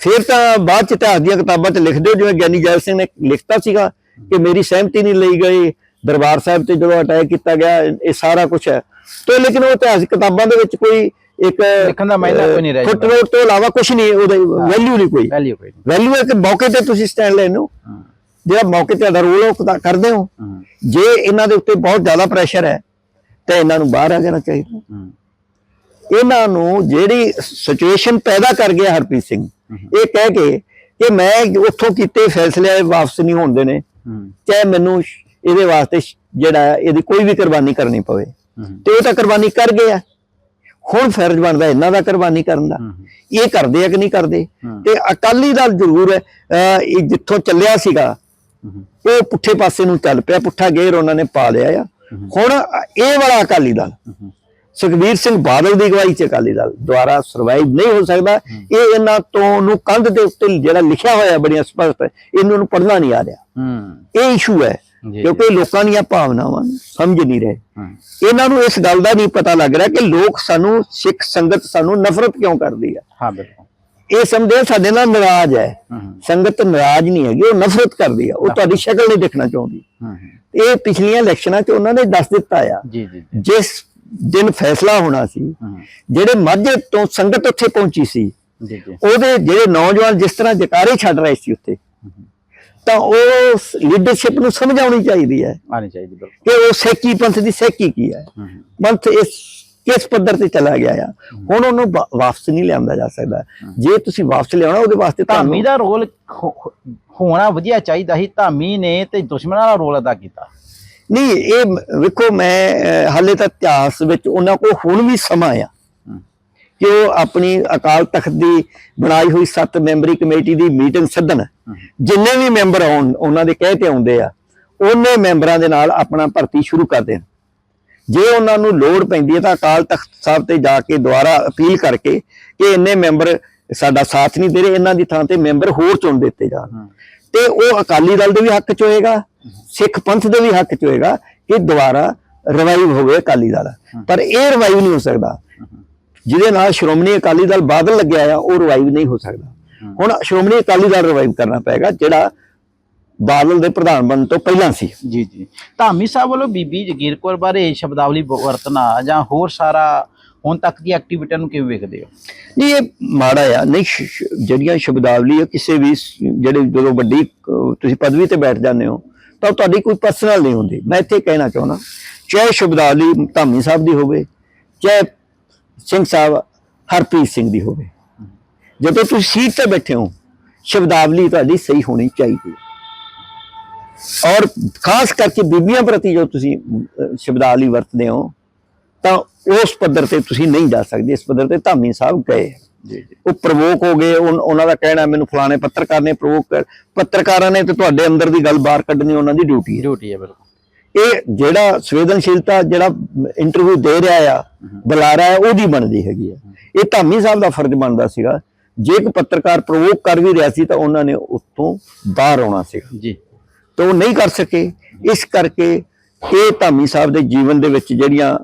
ਫਿਰ ਤਾਂ ਬਾਅਦ ਚ ਇਤਿਹਾਸ ਦੀਆਂ ਕਿਤਾਬਾਂ 'ਚ ਲਿਖ ਦਿਓ ਜਿਵੇਂ ਗਿਆਨੀ ਜੈਲ ਸਿੰਘ ਨੇ ਲਿਖਤਾ ਸੀਗਾ ਕਿ ਮੇਰੀ ਸਹਿਮਤੀ ਨਹੀਂ ਲਈ ਗਈ, ਦਰਬਾਰ ਸਾਹਿਬ ਤੇ ਜਦੋਂ ਅਟੈਕ ਕੀਤਾ ਗਿਆ, ਇਹ ਸਾਰਾ ਕੁਝ ਹੈ। ਤੇ ਲੇਕਿਨ ਉਹ ਇਤਿਹਾਸਿਕ ਕਿਤਾਬਾਂ ਦੇ ਵਿੱਚ ਕੋਈ ਇੱਕ ਲਿਖਣ ਦਾ ਮਾਇਨਾ ਕੋਈ ਨਹੀਂ ਰਹਿ ਜਾਂਦਾ। ਫੁੱਟਨੋਟ ਤੋਂ ਇਲਾਵਾ ਕੁਝ ਨਹੀਂ ਉਹਦਾ ਵੈਲਿਊ ਨਹੀਂ ਕੋਈ। ਵੈਲਿਊ ਕੋਈ ਵੈਲਿਊ ਇੱਕ ਮੌਕੇ ਤੇ ਤੁਸੀਂ ਸਟੈਂਡ ਲੈਣ ਨੂੰ ਜਿਹੜਾ ਮੌਕੇ ਤੇ ਰੋਲ ਉਹ ਕ- ਕਰਦੇ ਹੋ। ਜੇ ਇਹਨਾਂ ਦੇ ਉੱਤੇ ਬਹੁਤ ਜ਼ਿਆਦਾ ਪ੍ਰੈਸ਼ਰ ਹੈ ਤਾਂ ਇਹਨਾਂ ਨੂੰ ਬਾਹਰ ਆ ਜਾਣਾ ਚਾਹੀਦਾ। ਇਹਨਾਂ ਨੂੰ ਜਿਹੜੀ ਸਿਚੁਏਸ਼ਨ ਪੈਦਾ ਕਰ ਗਿਆ ਹਰਪ੍ਰੀਤ ਸਿੰਘ ਇਹ ਕਹਿ ਕੇ ਕਿ ਮੈਂ ਉੱਥੋਂ ਕੀਤੇ ਫੈਸਲੇ ਵਾਪਸ ਨਹੀਂ ਹੁੰਦੇ ਨੇ ਚਾਹੇ ਮੈਨੂੰ ਇਹਦੇ ਵਾਸਤੇ ਜਿਹੜਾ ਹੈ, ਇਹਦੀ ਕੋਈ ਵੀ ਕੁਰਬਾਨੀ ਕਰਨੀ ਪਵੇ। ਤੇ ਉਹ ਤਾਂ ਕੁਰਬਾਨੀ ਕਰ ਗਿਆ ਹੁਣ ਫਰਜ਼ ਬਣਦਾ ਇਹਨਾਂ ਦਾ ਕੁਰਬਾਨੀ ਕਰਨ ਦਾ। ਇਹ ਕਰਦੇ ਆ ਕਿ ਨਹੀਂ ਕਰਦੇ? ਤੇ ਅਕਾਲੀ ਦਲ ਜ਼ਰੂਰ ਹੈ ਇਹ ਜਿੱਥੋਂ ਚੱਲਿਆ ਸੀਗਾ ਉਹ ਪੁੱਠੇ ਪਾਸੇ ਨੂੰ ਚੱਲ ਪਿਆ ਪੁੱਠਾ ਗੇਰ ਉਹਨਾਂ ਨੇ ਪਾ ਲਿਆ ਆ। ਹੁਣ ਇਹ ਵਾਲਾ ਅਕਾਲੀ ਦਲ ਸੁਖਬੀਰ ਸਿੰਘ ਬਾਦਲ ਦੀ ਅਗਵਾਈ ਚ ਅਕਾਲੀ ਦਲ ਦੁਆਰਾ ਸਰਵਾਈਵ ਨਹੀਂ ਹੋ ਸਕਦਾ। ਇਹ ਇਹਨਾਂ ਤੋਂ ਨੂੰ ਕੰਧ ਦੇ ਉੱਤੇ ਜਿਹੜਾ ਲਿਖਿਆ ਹੋਇਆ ਬੜੀਆਂ ਸਪਸ਼ਟ ਇਹਨਾਂ ਨੂੰ ਪੜ੍ਹਨਾ ਨਹੀਂ ਆ ਰਿਹਾ। ਇਹ ਇਸ਼ੂ ਹੈ। ਕਿਉਂਕਿ ਲੋਕਾਂ ਦੀਆਂ ਭਾਵਨਾਵਾਂ ਸਮਝ ਨਹੀਂ ਰਹੇ। ਇਹਨਾਂ ਨੂੰ ਇਸ ਗੱਲ ਦਾ ਨਹੀਂ ਪਤਾ ਲੱਗ ਰਿਹਾ ਕਿ ਲੋਕ ਸਾਨੂੰ ਸਿੱਖ ਸੰਗਤ ਸਾਨੂੰ ਨਫ਼ਰਤ ਕਿਉਂ ਕਰਦੀ ਹੈ ਹਾਂ ਬਿਲਕੁਲ। ਇਹ ਸਮਝਦੇ ਆ ਸਾਡੇ ਨਾਲ ਨਾਰਾਜ਼ ਹੈ। ਸੰਗਤ ਨਾਰਾਜ਼ ਨਹੀਂ ਹੈਗੀ ਉਹ ਨਫ਼ਰਤ ਕਰਦੀ ਹੈ ਉਹ ਤੁਹਾਡੀ ਸ਼ਕਲ ਨਹੀਂ ਦੇਖਣਾ ਚਾਹੁੰਦੀ। ਇਹ ਪਿਛਲੀਆਂ ਇਲੈਕਸ਼ਨਾਂ 'ਚ ਉਹਨਾਂ ਨੇ ਦੱਸ ਦਿੱਤਾ ਆ। ਜਿਸ ਦਿਨ ਫੈਸਲਾ ਹੋਣਾ ਸੀ ਜਿਹੜੇ ਮਾਝੇ ਤੋਂ ਸੰਗਤ ਉੱਥੇ ਪਹੁੰਚੀ ਸੀ ਉਹਦੇ ਜਿਹੜੇ ਨੌਜਵਾਨ ਜਿਸ ਤਰ੍ਹਾਂ ਜਕਾਰੇ ਛੱਡ ਰਹੇ ਸੀ ਉੱਥੇ ਤਾਂ ਉਹ ਲੀਡਰਸ਼ਿਪ ਨੂੰ ਸਮਝਾਉਣੀ ਚਾਹੀਦੀ ਹੈ ਆਣੀ ਚਾਹੀਦੀ ਬਿਲਕੁਲ। ਕਿ ਉਹ ਸੈਕੀ ਪੰਥ ਦੀ ਸੈਕੀ ਕੀ ਹੈ। ਪੰਥ ਇਸ ਕਿਸ ਪੱਧਰ ਤੇ ਚਲਾ ਗਿਆ ਆ। ਹੁਣ ਉਹਨੂੰ ਵਾਪਸ ਨਹੀਂ ਲਿਆਂਦਾ ਜਾ ਸਕਦਾ। ਜੇ ਤੁਸੀਂ ਵਾਪਸ ਲਿਆਉਣਾ ਉਹਦੇ ਵਾਸਤੇ ਧਾਮੀ ਦਾ ਰੋਲ ਹੋਣਾ ਵਧੀਆ ਚਾਹੀਦਾ ਸੀ। ਧਾਮੀ ਨੇ ਤੇ ਦੁਸ਼ਮਣਾਂ ਦਾ ਰੋਲ ਅਦਾ ਕੀਤਾ। ਨਹੀਂ ਇਹ ਵੇਖੋ ਮੈਂ ਹਾਲੇ ਤਾਂ ਇਤਿਹਾਸ ਵਿੱਚ ਉਹਨਾਂ ਕੋਲ ਹੁਣ ਵੀ ਸਮਾਂ ਆ। ਕਿ ਉਹ ਆਪਣੀ ਅਕਾਲ ਤਖਤ ਦੀ ਬਣਾਈ ਹੋਈ ਸੱਤ ਮੈਂਬਰੀ ਕਮੇਟੀ ਦੀ ਮੀਟਿੰਗ ਸੱਦਣ। ਜਿੰਨੇ ਵੀ ਮੈਂਬਰ ਆਉਣ ਉਹਨਾਂ ਦੇ ਕਹਿ ਤੇ ਆਉਂਦੇ ਆ ਉਹਨੇ ਮੈਂਬਰਾਂ ਦੇ ਨਾਲ ਆਪਣਾ ਭਰਤੀ ਸ਼ੁਰੂ ਕਰ ਦੇਣ। ਜੇ ਉਹਨਾਂ ਨੂੰ ਲੋੜ ਪੈਂਦੀ ਹੈ ਤਾਂ ਅਕਾਲ ਤਖਤ ਸਾਹਿਬ ਤੇ ਜਾ ਕੇ ਦੁਬਾਰਾ ਅਪੀਲ ਕਰਕੇ ਕਿ ਇੰਨੇ ਮੈਂਬਰ ਸਾਡਾ ਸਾਥ ਨਹੀਂ ਦੇ ਰਹੇ ਇਹਨਾਂ ਦੀ ਥਾਂ ਤੇ ਮੈਂਬਰ ਹੋਰ ਚੁਣ ਦਿੱਤੇ ਜਾਣ। ਤੇ ਉਹ ਅਕਾਲੀ ਦਲ ਦੇ ਵੀ ਹੱਕ ਚ ਹੋਏਗਾ ਸਿੱਖ ਪੰਥ ਦੇ ਵੀ ਹੱਕ ਚ ਹੋਏਗਾ ਕਿ ਦੁਬਾਰਾ ਰਿਵਾਈਵ ਹੋਵੇ ਅਕਾਲੀ ਦਲ। ਪਰ ਇਹ ਰਿਵਾਈਵ ਨਹੀਂ ਹੋ ਸਕਦਾ। ਜਿਹਦੇ ਨਾਲ ਸ਼੍ਰੋਮਣੀ ਅਕਾਲੀ ਦਲ ਬਾਦਲ ਲੱਗਿਆ ਆ ਉਹ ਰਿਵਾਈਵ ਨਹੀਂ ਹੋ ਸਕਦਾ। ਹੁਣ ਸ਼੍ਰੋਮਣੀ ਅਕਾਲੀ ਦਲ ਰਿਵਾਈਵ ਕਰਨਾ ਪਏਗਾ ਜਿਹੜਾ ਬਾਦਲ ਦੇ ਪ੍ਰਧਾਨ ਬਣਨ ਤੋਂ ਪਹਿਲਾਂ ਸੀ। ਜੀ ਜੀ। ਧਾਮੀ ਸਾਹਿਬ ਵੱਲੋਂ ਬੀਬੀ ਜਗੀਰ ਕੌਰ ਬਾਰੇ ਸ਼ਬਦਾਵਲੀ ਵਰਤਣਾ ਜਾਂ ਹੋਰ ਸਾਰਾ ਹੁਣ ਤੱਕ ਦੀ ਐਕਟੀਵਿਟੀਆਂ ਨੂੰ ਕਿਵੇਂ ਵੇਖਦੇ ਹੋ? ਨਹੀਂ ਇਹ ਮਾੜਾ ਆ। ਨਹੀਂ ਜਿਹੜੀਆਂ ਸ਼ਬਦਾਵਲੀ ਆ ਕਿਸੇ ਵੀ ਜਿਹੜੇ ਜਦੋਂ ਵੱਡੀ ਤੁਸੀਂ ਪਦਵੀ ਤੇ ਬੈਠ ਜਾਂਦੇ ਹੋ ਤਾਂ ਤੁਹਾਡੀ ਕੋਈ ਪਰਸਨਲ ਨਹੀਂ ਹੁੰਦੀ। ਮੈਂ ਇੱਥੇ ਕਹਿਣਾ ਚਾਹੁੰਦਾ ਚਾਹੇ ਸ਼ਬਦਾਵਲੀ ਧਾਮੀ ਸਾਹਿਬ ਦੀ ਹੋਵੇ ਚਾਹੇ ਸਿੰਘ ਸਾਹਿਬ ਹਰਪ੍ਰੀਤ ਸਿੰਘ ਦੀ ਹੋਵੇ। ਜਦੋਂ ਤੁਸੀਂ ਸੀਟ ਤੇ ਬੈਠੇ ਹੋ ਸ਼ਬਦਾਵਲੀ ਤੁਹਾਡੀ ਸਹੀ ਹੋਣੀ ਚਾਹੀਦੀ ਹੈ। ਔਰ ਖਾਸ ਕਰਕੇ ਬੀਬੀਆਂ ਪ੍ਰਤੀ ਜੋ ਤੁਸੀਂ ਸ਼ਬਦਾਵਲੀ ਵਰਤਦੇ ਹੋ ਤਾਂ ਉਸ ਪੱਧਰ ਤੇ ਤੁਸੀਂ ਨਹੀਂ ਜਾ ਸਕਦੇ। ਇਸ ਪੱਧਰ ਤੇ ਧਾਮੀ ਸਾਹਿਬ ਗਏ। ਜੀ ਜੀ। ਉਹ ਪ੍ਰਵੋਕ ਹੋ ਗਏ। ਉਹਨਾਂ ਦਾ ਕਹਿਣਾ ਮੈਨੂੰ ਫਲਾਣੇ ਪੱਤਰਕਾਰ ਨੇ ਪ੍ਰਵੋਕ ਕਰ ਪੱਤਰਕਾਰਾਂ ਨੇ ਤੇ ਤੁਹਾਡੇ ਅੰਦਰ ਦੀ ਗੱਲ ਬਾਹਰ ਕੱਢਣੀ ਉਹਨਾਂ ਦੀ ਡਿਊਟੀ ਹੈ। ਡਿਊਟੀ ਹੈ ਬਿਲਕੁਲ। ਇਹ ਜਿਹੜਾ ਸੰਵੇਦਨਸ਼ੀਲਤਾ ਜਿਹੜਾ ਇੰਟਰਵਿਊ ਦੇ ਰਿਹਾ ਆ ਬੁਲਾ ਰਿਹਾ ਹੈ ਉਹਦੀ ਬਣਦੀ ਹੈਗੀ ਆ। ਇਹ ਧਾਮੀ ਸਾਹਿਬ ਦਾ ਫਰਜ਼ ਬਣਦਾ ਸੀਗਾ। ਜੇ ਇੱਕ ਪੱਤਰਕਾਰ ਪ੍ਰਵੋਕ ਕਰ ਵੀ ਰਿਹਾ ਸੀ ਤਾਂ ਉਹਨਾਂ ਨੇ ਉੱਥੋਂ ਬਾਹਰ ਆਉਣਾ ਸੀਗਾ। ਜੀ। ਤਾਂ ਉਹ ਨਹੀਂ ਕਰ ਸਕੇ। ਇਸ ਕਰਕੇ ਇਹ ਧਾਮੀ ਸਾਹਿਬ ਦੇ ਜੀਵਨ ਦੇ ਵਿੱਚ ਜਿਹੜੀਆਂ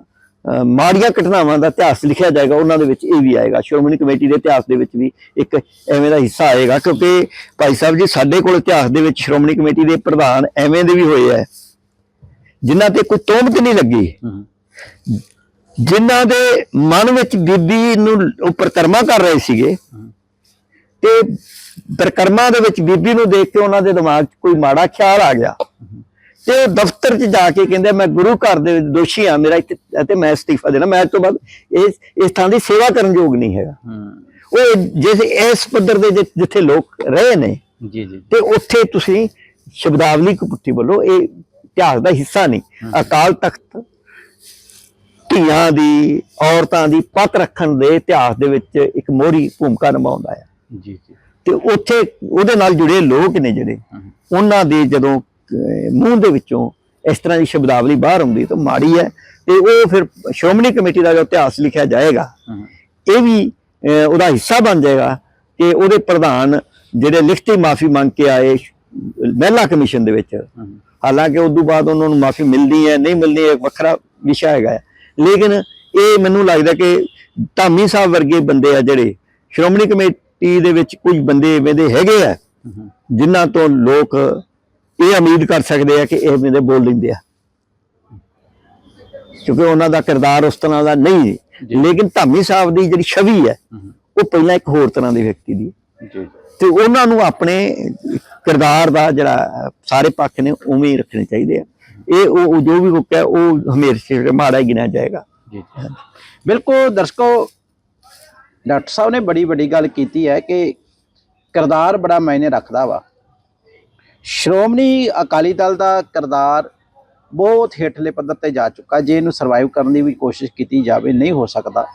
ਮਾੜੀਆਂ ਘਟਨਾਵਾਂ ਦਾ ਇਤਿਹਾਸ ਲਿਖਿਆ ਜਾਏਗਾ ਉਹਨਾਂ ਦੇ ਵਿੱਚ ਇਹ ਵੀ ਆਏਗਾ। ਸ਼੍ਰੋਮਣੀ ਕਮੇਟੀ ਦੇ ਇਤਿਹਾਸ ਦੇ ਵਿੱਚ ਵੀ ਇੱਕ ਐਵੇਂ ਦਾ ਹਿੱਸਾ ਆਏਗਾ। ਕਿਉਂਕਿ ਭਾਈ ਸਾਹਿਬ ਜੀ ਸਾਡੇ ਕੋਲ ਇਤਿਹਾਸ ਦੇ ਵਿੱਚ ਸ਼੍ਰੋਮਣੀ ਕਮੇਟੀ ਦੇ ਪ੍ਰਧਾਨ ਐਵੇਂ ਦੇ ਵੀ ਹੋਏ ਆ। ਜਿਨ੍ਹਾਂ ਤੇ ਕੋਈ ਤੋਮਤ ਨਹੀਂ ਲੱਗੀ। ਜਿਨ੍ਹਾਂ ਦੇ ਮਨ ਵਿੱਚ ਬੀਬੀ ਨੂੰ ਉਹ ਪ੍ਰਕਰਮਾ ਕਰ ਰਹੇ ਸੀਗੇ। ਤੇ ਪ੍ਰਕਰਮਾ ਦੇ ਵਿੱਚ ਬੀਬੀ ਨੂੰ ਦੇਖ ਕੇ ਉਹਨਾਂ ਦੇ ਦਿਮਾਗ 'ਚ ਕੋਈ ਮਾੜਾ ਖਿਆਲ ਆ ਗਿਆ। ਤੇ ਉਹ ਦਫ਼ਤਰ 'ਚ ਜਾ ਕੇ ਕਹਿੰਦੇ ਮੈਂ ਗੁਰੂ ਘਰ ਦੇ ਵਿੱਚ ਦੋਸ਼ੀ ਆ ਮੇਰਾ ਇੱਥੇ ਅਤੇ ਮੈਂ ਅਸਤੀਫਾ ਦੇਣਾ। ਮੈਂ ਇਸ ਤੋਂ ਬਾਅਦ ਇਸ ਇਸ ਥਾਂ ਦੀ ਸੇਵਾ ਕਰਨ ਯੋਗ ਨਹੀਂ ਹੈਗਾ। ਉਹ ਜਿਸ ਇਸ ਪੱਧਰ ਦੇ ਜਿੱਥੇ ਲੋਕ ਰਹੇ ਨੇ ਜੀ ਜੀ ਤੇ ਉੱਥੇ ਤੁਸੀਂ ਸ਼ਬਦਾਵਲੀ ਕਪੁੱਤੀ ਵੱਲੋਂ ਇਹ ਇਤਿਹਾਸ ਦਾ ਹਿੱਸਾ ਨਹੀਂ। ਅਕਾਲ ਤਖਤ ਧੀਆਂ ਦੀ ਔਰਤਾਂ ਦੀ ਪੱਤ ਰੱਖਣ ਦੇ ਇਤਿਹਾਸ ਦੇ ਵਿੱਚ ਇੱਕ ਮੋਹਰੀ ਭੂਮਿਕਾ ਨਿਭਾਉਂਦਾ ਹੈ। ਜੀ ਜੀ। ਤੇ ਉੱਥੇ ਉਹਦੇ ਨਾਲ ਜੁੜੇ ਲੋਕ ਨੇ ਜਿਹੜੇ। ਉਹਨਾਂ ਦੇ ਜਦੋਂ ਮੂੰਹ ਦੇ ਵਿੱਚੋਂ ਇਸ ਤਰ੍ਹਾਂ ਦੀ ਸ਼ਬਦਾਵਲੀ ਬਾਹਰ ਆਉਂਦੀ ਤਾਂ ਮਾੜੀ ਹੈ ਤੇ ਉਹ ਫਿਰ ਸ਼੍ਰੋਮਣੀ ਕਮੇਟੀ ਦਾ ਜੋ ਇਤਿਹਾਸ ਲਿਖਿਆ ਜਾਏਗਾ ਇਹ ਵੀ ਉਹਦਾ ਹਿੱਸਾ ਬਣ ਜਾਏਗਾ ਕਿ ਉਹਦੇ ਪ੍ਰਧਾਨ ਜਿਹੜੇ ਲਿਖਤੀ ਮਾਫੀ ਮੰਗ ਕੇ ਆਏ ਮਹਿਲਾ ਕਮਿਸ਼ਨ ਦੇ ਵਿੱਚ ਹਾਲਾਂਕਿ ਉਸ ਤੋਂ ਬਾਅਦ ਉਹਨਾਂ ਨੂੰ ਮਾਫੀ ਮਿਲਦੀ ਹੈ ਨਹੀਂ ਮਿਲਦੀ ਹੈ ਇੱਕ ਵੱਖਰਾ ਵਿਸ਼ਾ ਹੈਗਾ। ਲੇਕਿਨ ਇਹ ਮੈਨੂੰ ਲੱਗਦਾ ਕਿ ਧਾਮੀ ਸਾਹਿਬ ਵਰਗੇ ਬੰਦੇ ਆ ਜਿਹੜੇ ਸ਼੍ਰੋਮਣੀ ਕਮੇਟੀ ਦੇ ਵਿੱਚ ਕੁਝ ਬੰਦੇ ਐਵੇਂ ਦੇ ਹੈਗੇ ਆ ਜਿਨ੍ਹਾਂ ਤੋਂ ਲੋਕ ਇਹ ਉਮੀਦ ਕਰ ਸਕਦੇ ਆ ਕਿ ਇਹ ਬੰਦੇ ਬੋਲ ਲੈਂਦੇ ਆ ਕਿਉਂਕਿ ਉਹਨਾਂ ਦਾ ਕਿਰਦਾਰ ਉਸ ਤਰ੍ਹਾਂ ਦਾ ਨਹੀਂ ਲੇਕਿਨ ਧਾਮੀ ਸਾਹਿਬ ਦੀ ਜਿਹੜੀ ਛਵੀ ਹੈ ਉਹ ਪਹਿਲਾਂ ਇੱਕ ਹੋਰ ਤਰ੍ਹਾਂ ਦੇ ਵਿਅਕਤੀ ਦੀ। ਜੀ ਤੇ ਉਹਨਾਂ ਨੂੰ ਆਪਣੇ ਕਿਰਦਾਰ ਦਾ ਜਿਹੜਾ ਸਾਰੇ ਪੱਖ ਨੇ ਉਵੇਂ ਹੀ ਰੱਖਣੇ ਚਾਹੀਦੇ ਆ। ਇਹ ਉਹ ਜੋ ਵੀ ਰੁਕਿਆ ਉਹ ਹਮੇਸ਼ਾ ਮਾੜਾ ਹੀ ਗਿਣਿਆ ਜਾਏਗਾ। ਜੀ। ਬਿਲਕੁਲ ਦਰਸ਼ਕੋ, ਡਾਕਟਰ ਸਾਹਿਬ ਨੇ ਬੜੀ ਵੱਡੀ ਗੱਲ ਕੀਤੀ ਹੈ ਕਿ ਕਿਰਦਾਰ ਬੜਾ ਮਾਇਨੇ ਰੱਖਦਾ ਵਾ। ਸ਼੍ਰੋਮਣੀ ਅਕਾਲੀ ਦਲ ਦਾ ਕਿਰਦਾਰ ਬਹੁਤ ਹੇਠਲੇ ਪੱਧਰ ਤੇ ਜਾ ਚੁੱਕਾ, ਜੇ ਇਹਨੂੰ ਸਰਵਾਈਵ ਕਰਨ ਦੀ ਵੀ ਕੋਸ਼ਿਸ਼ ਕੀਤੀ ਜਾਵੇ, ਨਹੀਂ ਹੋ ਸਕਦਾ।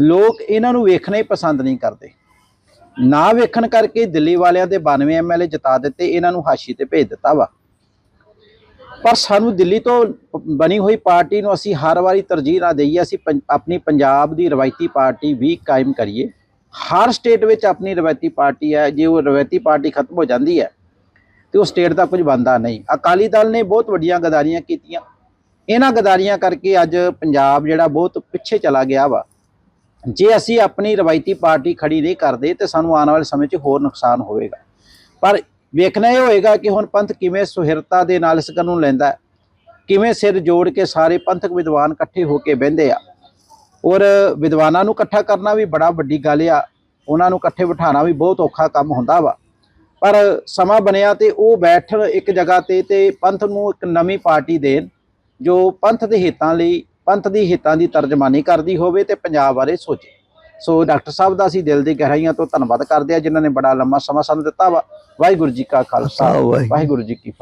ਲੋਕ ਇਹਨਾਂ ਨੂੰ ਵੇਖਣਾ ਹੀ ਪਸੰਦ ਨਹੀਂ ਕਰਦੇ। ਨਾ ਵੇਖਣ ਕਰਕੇ ਦਿੱਲੀ ਵਾਲਿਆਂ ਦੇ 92 ਐਮਐਲਏ ਜਿਤਾ ਦਿੱਤੇ, ਇਹਨਾਂ ਨੂੰ ਹਾਸ਼ੀ ਤੇ ਭੇਜ ਦਿੱਤਾ ਵਾ। ਪਰ ਸਾਨੂੰ ਦਿੱਲੀ ਤੋਂ ਬਣੀ ਹੋਈ ਪਾਰਟੀ ਨੂੰ ਅਸੀਂ ਹਰ ਵਾਰੀ ਤਰਜੀਹ ਨਾ ਦਈਏ, ਅਸੀਂ ਪੰ- ਆਪਣੀ ਪੰਜਾਬ ਦੀ ਰਵਾਇਤੀ ਪਾਰਟੀ ਵੀ ਕਾਇਮ ਕਰੀਏ। ਹਰ ਸਟੇਟ ਵਿੱਚ ਆਪਣੀ ਰਵਾਇਤੀ ਪਾਰਟੀ ਹੈ, ਜੇ ਉਹ ਰਵਾਇਤੀ ਪਾਰਟੀ ਖਤਮ ਹੋ ਜਾਂਦੀ ਹੈ, ਤੇ ਉਹ ਸਟੇਟ ਦਾ ਕੁਝ ਬੰਦਾ ਨਹੀਂ। ਅਕਾਲੀ ਦਲ ਨੇ ਬਹੁਤ ਵੱਡੀਆਂ ਗਦਾਰੀਆਂ ਕੀਤੀਆਂ। ਇਹਨਾਂ ਗਦਾਰੀਆਂ ਕਰਕੇ ਅੱਜ ਪੰਜਾਬ ਜਿਹੜਾ ਬਹੁਤ ਪਿੱਛੇ ਚਲਾ ਗਿਆ ਵਾ। ਜੇ ਅਸੀਂ ਆਪਣੀ ਰਵਾਇਤੀ ਪਾਰਟੀ ਖੜੀ ਨਹੀਂ ਕਰਦੇ ਤੇ ਸਾਨੂੰ ਆਉਣ ਵਾਲੇ ਸਮੇਂ 'ਚ ਹੋਰ ਨੁਕਸਾਨ ਹੋਵੇਗਾ। ਪਰ ਵੇਖਣਾ ਇਹ ਹੋਏਗਾ ਕਿ ਹੁਣ ਪੰਥ ਕਿਵੇਂ ਸੁਹਿਰਤਾ ਦੇ ਨਾਲ ਇਸ ਗੱਲ ਨੂੰ ਲੈਂਦਾ ਹੈ। ਕਿਵੇਂ ਸਿਰ ਜੋੜ ਕੇ ਸਾਰੇ ਪੰਥਕ ਵਿਦਵਾਨ ਇਕੱਠੇ ਹੋ ਕੇ ਬਹਿੰਦੇ ਆ। ਔਰ ਵਿਦਵਾਨਾਂ ਨੂੰ ਇਕੱਠਾ ਕਰਨਾ ਵੀ ਬੜਾ ਵੱਡੀ ਗੱਲ ਆ। ਉਹਨਾਂ ਨੂੰ ਇਕੱਠੇ ਬਿਠਾਉਣਾ ਵੀ ਬਹੁਤ ਔਖਾ ਕੰਮ ਹੁੰਦਾ ਵਾ। ਪਰ ਸਮਾਂ ਬਣਿਆ ਤੇ ਉਹ ਬੈਠਣ ਇੱਕ ਜਗ੍ਹਾ ਤੇ ਤੇ ਪੰਥ ਨੂੰ ਇੱਕ ਨਵੀਂ ਪਾਰਟੀ ਦੇਣ, ਜੋ ਪੰਥ ਦੇ ਹਿੱਤਾਂ ਲਈ ਪੰਥ ਦੀ ਹਿੱਤਾਂ ਦੀ ਤਰਜਮਾਨੀ ਕਰਦੀ ਹੋਵੇ ਤੇ ਪੰਜਾਬ ਬਾਰੇ ਸੋਚੇ ਸੋ ਡਾਕਟਰ ਸਾਹਿਬ ਦਾ ਅਸੀਂ ਦਿਲ ਦੀ ਗਹਿਰਾਈਆਂ ਤੋਂ ਧੰਨਵਾਦ ਕਰਦੇ ਆ ਜਿਨ੍ਹਾਂ ਨੇ ਬੜਾ ਲੰਮਾ ਸਮਾਂ ਸਾਨੂੰ ਦਿੱਤਾ ਵਾ ਵਾਹਿਗੁਰੂ ਜੀ ਕਾ ਖਾਲਸਾ ਵਾਹਿਗੁਰੂ। ਵਾਹਿਗੁਰੂ ਜੀ ਕੀ ਫਤਿਹ